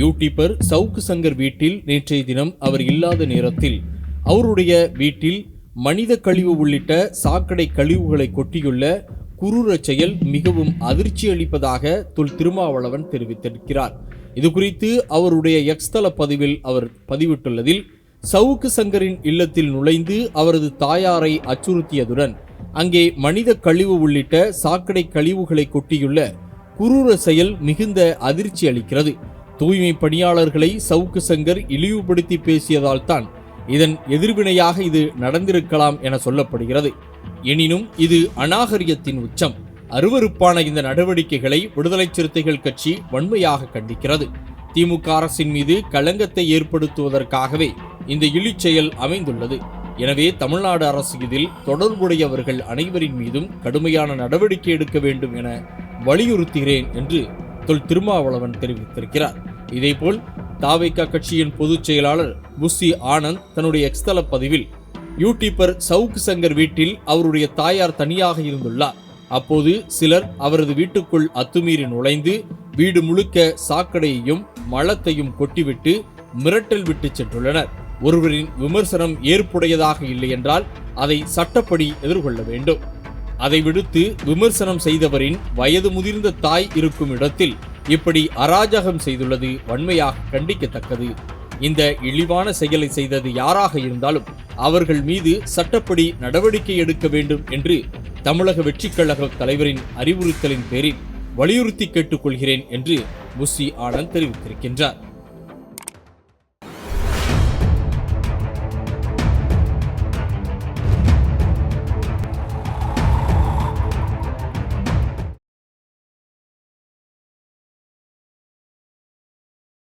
YouTuber Savukku Shankar வீட்டில் நேற்றைய தினம் அவர் இல்லாத நேரத்தில் அவருடைய வீட்டில் மனித கழிவு உள்ளிட்ட சாக்கடை கழிவுகளை கொட்டியுள்ள குரூர செயல் மிகவும் அதிர்ச்சி அளிப்பதாக தொல் திருமாவளவன் தெரிவித்திருக்கிறார். இது குறித்து அவருடைய எக்ஸ்தல பதிவில் அவர் பதிவிட்டுள்ளதில் சவுக்கு சங்கரின் இல்லத்தில் நுழைந்து அவரது தாயாரை அச்சுறுத்தியதுடன் அங்கே மனித கழிவு உள்ளிட்ட சாக்கடை கழிவுகளை கொட்டியுள்ள குரூர செயல் மிகுந்த அதிர்ச்சி அளிக்கிறது. தூய்மை பணியாளர்களை சவுக்கு சங்கர் இழிவுபடுத்தி பேசியதால் தான் இதன் எதிர்வினையாக இது நடந்திருக்கலாம் என சொல்லப்படுகிறது. எனினும் இது அநாகரியத்தின் உச்சம். அருவருப்பான இந்த நடவடிக்கைகளை விடுதலை சிறுத்தைகள் கட்சி வன்மையாக கண்டிக்கிறது. திமுக அரசின் மீது களங்கத்தை ஏற்படுத்துவதற்காகவே இந்த இழிச்செயல் அமைந்துள்ளது. எனவே தமிழ்நாடு அரசு இதில் தொடர்புடையவர்கள் அனைவரின் மீதும் கடுமையான நடவடிக்கை எடுக்க வேண்டும் என வலியுறுத்துகிறேன் என்று தொல் திருமாவளவன் தெரிவித்திருக்கிறார். இதேபோல் தாவைக்கா கட்சியின் பொதுச் செயலாளர் புஸ்ஸி ஆனந்த் தன்னுடைய எக்ஸ்தல பதிவில் யூடியூபர் சவுக் சங்கர் வீட்டில் அவருடைய தாயார் தனியாக இருந்துள்ளார். அப்போது சிலர் அவரது வீட்டுக்குள் அத்துமீறி நுழைந்து வீடு முழுக்க சாக்கடையையும் மலத்தையும் கொட்டிவிட்டு மிரட்டல் விட்டு சென்றுள்ளனர். ஒருவரின் விமர்சனம் ஏற்புடையதாக இல்லை என்றால் அதை சட்டப்படி எதிர்கொள்ள வேண்டும். அதை விடுத்து விமர்சனம் செய்தவரின் வயது முதிர்ந்த தாய் இருக்கும் இடத்தில் இப்படி அராஜகம் செய்துள்ளது வன்மையாக கண்டிக்கத்தக்கது. இந்த இழிவான செயலை செய்தது யாராக இருந்தாலும் அவர்கள் மீது சட்டப்படி நடவடிக்கை எடுக்க வேண்டும் என்று தமிழக வெற்றிக்கழக தலைவரின் அறிவுறுத்தலின் பேரில் வலியுறுத்தி கேட்டுக்கொள்கிறேன் என்று முசி ஆனந்த் தெரிவித்திருக்கின்றார்.